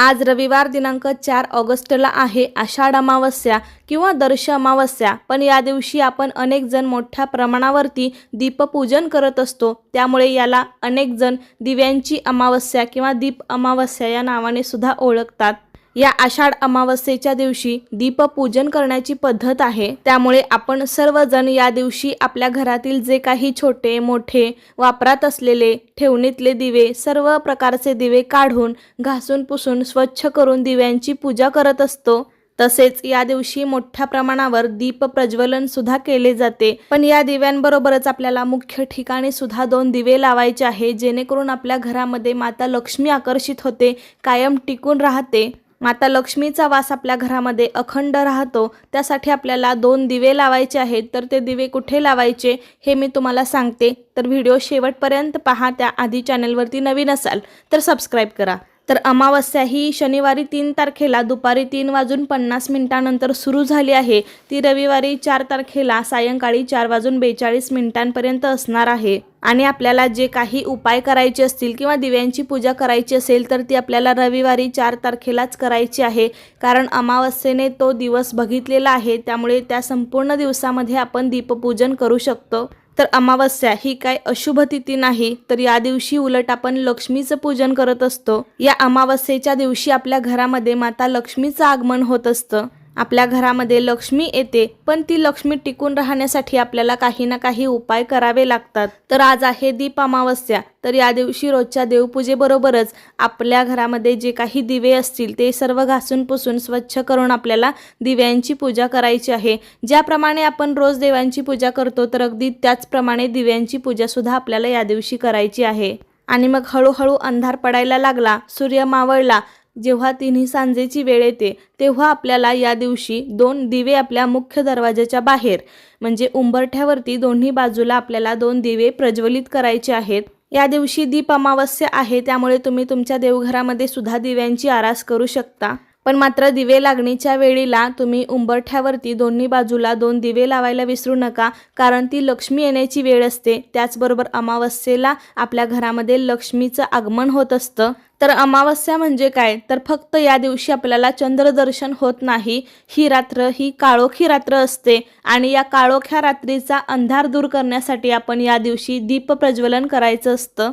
आज रविवार दिनांक चार ऑगस्टला आहे. आषाढ अमावस्या किंवा दर्श अमावस्या. पण या दिवशी आपण अनेक जण मोठ्या प्रमाणावरती दीपपूजन करत असतो. त्यामुळे याला अनेक जण दिव्यांची अमावस्या किंवा दीप अमावस्या या नावाने सुद्धा ओळखतात. या आषाढ अमावस्येच्या दिवशी दीपपूजन करण्याची पद्धत आहे. त्यामुळे आपण सर्वजण या दिवशी आपल्या घरातील जे काही छोटे मोठे वापरात असलेले ठेवणीतले दिवे सर्व प्रकारचे दिवे काढून घासून पुसून स्वच्छ करून दिव्यांची पूजा करत असतो. तसेच या दिवशी मोठ्या प्रमाणावर दीप प्रज्वलन सुद्धा केले जाते. पण या दिव्यांबरोबरच आपल्याला मुख्य ठिकाणी सुद्धा दोन दिवे लावायचे आहे जेणेकरून आपल्या घरामध्ये माता लक्ष्मी आकर्षित होते कायम टिकून राहते. माता लक्ष्मीचा वास आपल्या घरामध्ये अखंड राहतो. त्यासाठी आपल्याला दोन दिवे लावायचे आहेत. तर ते दिवे कुठे लावायचे हे मी तुम्हाला सांगते. तर व्हिडिओ शेवटपर्यंत पहा. त्याआधी चॅनलवरती नवीन असाल तर सबस्क्राईब करा. तर अमावस्या ही शनिवारी तीन तारखेला दुपारी तीन वाजून पन्नास मिनिटानंतर सुरू झाली आहे. ती रविवारी चार तारखेला सायंकाळी चार वाजून बेचाळीस मिनिटांपर्यंत असणार आहे. आणि आपल्याला जे काही उपाय करायचे असतील किंवा दिव्यांची पूजा करायची असेल तर ती आपल्याला रविवारी चार तारखेलाच करायची आहे. कारण अमावस्येने तो दिवस बघितलेला आहे. त्यामुळे त्या संपूर्ण दिवसामध्ये आपण दीपपूजन करू शकतो. तर अमावस्या ही काय अशुभ तिथी नाही तर या दिवशी उलट आपण लक्ष्मीचं पूजन करत असतो. या अमावस्येच्या दिवशी आपल्या घरामध्ये माता लक्ष्मीचं आगमन होत असतं. आपल्या घरामध्ये लक्ष्मी येते पण ती लक्ष्मी टिकून राहण्यासाठी आपल्याला काही ना काही उपाय करावे लागतात. तर आज आहे दीप अमावस्या तर या दिवशी रोजच्या देवपूजेबरोबरच आपल्या घरामध्ये जे काही दिवे असतील ते सर्व घासून पुसून स्वच्छ करून आपल्याला दिव्यांची पूजा करायची आहे. ज्याप्रमाणे आपण रोज देवांची पूजा करतो तर अगदी त्याचप्रमाणे दिव्यांची पूजासुद्धा आपल्याला या दिवशी करायची आहे. आणि मग हळूहळू अंधार पडायला लागला सूर्य मावळला जेव्हा तिन्ही सांजेची वेळ येते तेव्हा आपल्याला या दिवशी दोन दिवे आपल्या मुख्य दरवाजाच्या बाहेर म्हणजे उंबरठ्यावरती दोन्ही बाजूला आपल्याला दोन दिवे प्रज्वलित करायचे आहेत. या दिवशी दीप अमावस्या आहे त्यामुळे तुम्ही तुमच्या देवघरामध्ये सुद्धा दिव्यांची आरास करू शकता. पण मात्र दिवे लागणीच्या वेळीला तुम्ही उंबरठ्यावरती दोन्ही बाजूला दोन दिवे लावायला विसरू नका कारण ती लक्ष्मी येण्याची वेळ असते. त्याचबरोबर अमावस्येला आपल्या घरामध्ये लक्ष्मीचं आगमन होत असतं. तर अमावस्या म्हणजे काय? तर फक्त या दिवशी आपल्याला चंद्रदर्शन होत नाही. ही रात्र ही काळोखी रात्र असते आणि या काळोख्या रात्रीचा अंधार दूर करण्यासाठी आपण या दिवशी दीप प्रज्वलन करायचं असतं.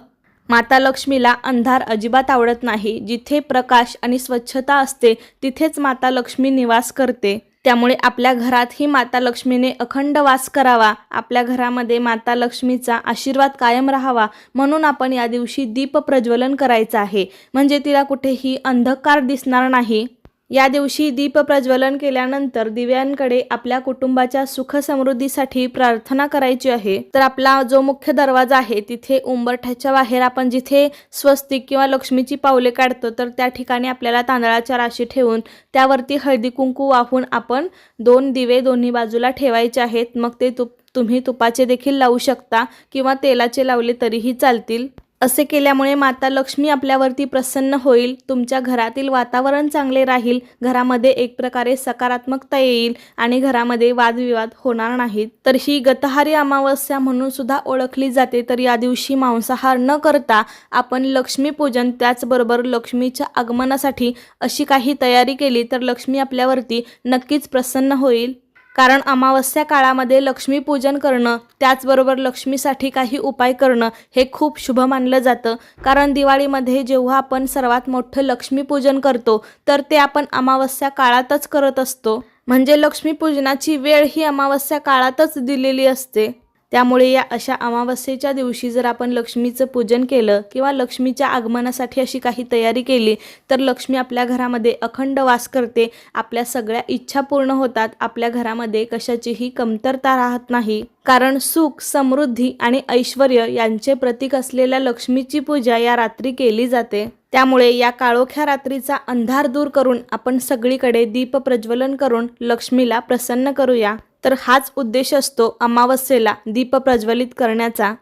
माता लक्ष्मीला अंधार अजिबात आवडत नाही. जिथे प्रकाश आणि स्वच्छता असते तिथेच माता लक्ष्मी निवास करते. त्यामुळे आपल्या घरात ही माता लक्ष्मीने अखंड वास करावा. आपल्या घरामध्ये माता लक्ष्मीचा आशीर्वाद कायम राहावा. म्हणून आपण या दिवशी दीप प्रज्वलन करायचं आहे. म्हणजे तिला कुठेही अंधकार दिसणार नाही. या दिवशी दीप प्रज्वलन केल्यानंतर दिव्यांकडे आपल्या कुटुंबाच्या सुख समृद्धीसाठी प्रार्थना करायची आहे. तर आपला जो मुख्य दरवाजा आहे तिथे उंबरठ्याच्या बाहेर आपण जिथे स्वस्तिक किंवा लक्ष्मीची पावले काढतो तर त्या ठिकाणी आपल्याला तांदळाच्या राशी ठेवून त्यावरती हळदी कुंकू वाहून आपण दोन दिवे दोन्ही बाजूला ठेवायचे आहेत. मग ते तुप तुम्ही तुपाचे देखील लावू शकता किंवा तेलाचे लावले तरीही चालतील. असे केल्यामुळे माता लक्ष्मी आपल्यावरती प्रसन्न होईल तुमच्या घरातील वातावरण चांगले राहील घरामध्ये एक प्रकारे सकारात्मकता येईल आणि घरामध्ये वादविवाद होणार नाहीत. तर ही गतहारी अमावस्या म्हणून सुद्धा ओळखली जाते. तर या दिवशी मांसाहार न करता आपण लक्ष्मीपूजन त्याचबरोबर लक्ष्मीच्या आगमनासाठी अशी काही तयारी केली तर लक्ष्मी आपल्यावरती नक्कीच प्रसन्न होईल. कारण अमावस्या काळामध्ये लक्ष्मीपूजन करणं त्याचबरोबर लक्ष्मीसाठी काही उपाय करणं हे खूप शुभ मानलं जातं. कारण दिवाळीमध्ये जेव्हा आपण सर्वात मोठं लक्ष्मीपूजन करतो तर ते आपण अमावस्या काळातच करत असतो. म्हणजे लक्ष्मीपूजनाची वेळ ही अमावस्या काळातच दिलेली असते. त्यामुळे या अशा अमावस्येच्या दिवशी जर आपण लक्ष्मीचं पूजन केलं किंवा लक्ष्मीच्या आगमनासाठी अशी काही तयारी केली तर लक्ष्मी आपल्या घरामध्ये अखंड वास करते. आपल्या सगळ्या इच्छा पूर्ण होतात. आपल्या घरामध्ये कशाचीही कमतरता राहत नाही. कारण सुख समृद्धी आणि ऐश्वर यांचे प्रतीक असलेल्या लक्ष्मीची पूजा या रात्री केली जाते. त्यामुळे या काळोख्या रात्रीचा अंधार दूर करून आपण सगळीकडे दीप प्रज्वलन करून लक्ष्मीला प्रसन्न करूया. तर हाच उद्देश असतो अमावस्येला दीप प्रज्वलित करण्याचा.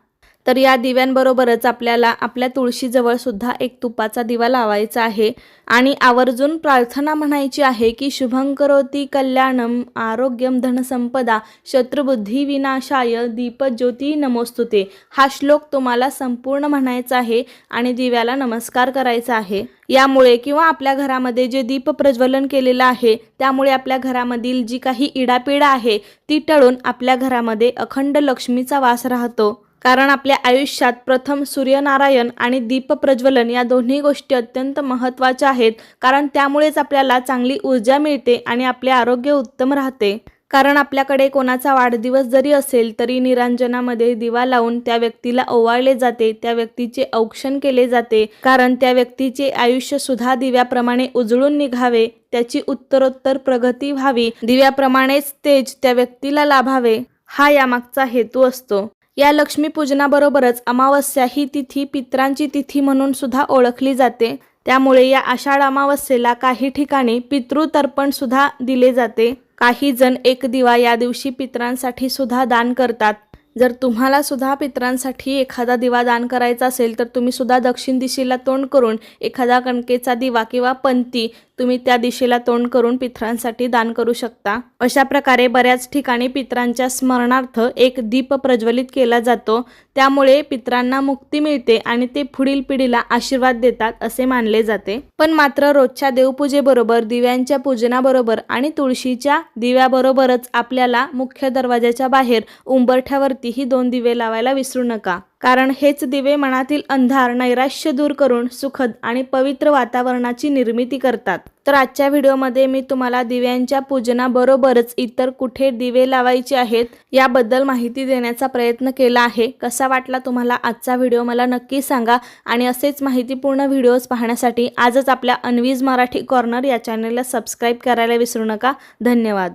तर या दिव्यांबरोबरच आपल्याला आपल्या तुळशीजवळ सुद्धा एक तुपाचा दिवा लावायचा आहे. आणि आवर्जून प्रार्थना म्हणायची आहे की शुभं करोती कल्याणम आरोग्यम धनसंपदा शत्रुबुद्धी विनाशाय दीपज्योती नमोस्तुते. हा श्लोक तुम्हाला संपूर्ण म्हणायचा आहे आणि दिव्याला नमस्कार करायचा आहे. यामुळे किंवा आपल्या घरामध्ये जे दीप प्रज्वलन केलेलं आहे त्यामुळे आपल्या घरामधील जी काही इडापिडा आहे ती टळून आपल्या घरामध्ये अखंड लक्ष्मीचा वास राहतो. कारण आपल्या आयुष्यात प्रथम सूर्यनारायण आणि दीपप्रज्वलन या दोन्ही गोष्टी अत्यंत महत्त्वाच्या आहेत. कारण त्यामुळेच आपल्याला चांगली ऊर्जा मिळते आणि आपले आरोग्य उत्तम राहते. कारण आपल्याकडे कोणाचा वाढदिवस जरी असेल तरी निरांजनामध्ये दिवा लावून त्या व्यक्तीला ओवाळले जाते त्या व्यक्तीचे औक्षण केले जाते. कारण त्या व्यक्तीचे आयुष्य सुद्धा दिव्याप्रमाणे उजळून निघावे त्याची उत्तरोत्तर प्रगती व्हावी दिव्याप्रमाणेच तेज त्या व्यक्तीला लाभावे हा यामागचा हेतू असतो. या लक्ष्मीपूजनाबरोबरच अमावस्या ही तिथी पित्रांची तिथी म्हणून सुद्धा ओळखली जाते. त्यामुळे या आषाढ अमावस्येला काही ठिकाणी पितृतर्पण सुद्धा दिले जाते. काही जण एक दिवा या दिवशी पित्रांसाठी सुद्धा दान करतात. जर तुम्हाला सुद्धा पित्रांसाठी एखादा दिवा दान करायचा असेल तर तुम्ही सुद्धा दक्षिण दिशेला तोंड करून एखादा कणकेचा दिवा किंवा पंती तुम्ही त्या दिशेला तोंड करून पित्रांसाठी दान करू शकता. अशा प्रकारे बऱ्याच ठिकाणी पित्रांच्या स्मरणार्थ एक दीप प्रज्वलित केला जातो. त्यामुळे पित्रांना मुक्ती मिळते आणि ते पुढील पिढीला आशीर्वाद देतात असे मानले जाते. पण मात्र रोजच्या देवपूजेबरोबर दिव्यांच्या पूजनाबरोबर आणि तुळशीच्या दिव्याबरोबरच आपल्याला मुख्य दरवाजाच्या बाहेर उंबरठ्यावरती ही दोन दिवे लावायला विसरू नका. कारण हेच दिवे मनातील अंधार नैराश्य दूर करून सुखद आणि पवित्र वातावरणाची निर्मिती करतात. तर आजच्या व्हिडिओमध्ये मी तुम्हाला दिव्यांच्या पूजनाबरोबरच इतर कुठे दिवे लावायचे आहेत याबद्दल माहिती देण्याचा प्रयत्न केला आहे. कसा वाटला तुम्हाला आजचा व्हिडिओ मला नक्की सांगा आणि असेच माहितीपूर्ण व्हिडिओज पाहण्यासाठी आजच आपल्या अनवीज मराठी कॉर्नर या चॅनलला सबस्क्राईब करायला विसरू नका. धन्यवाद.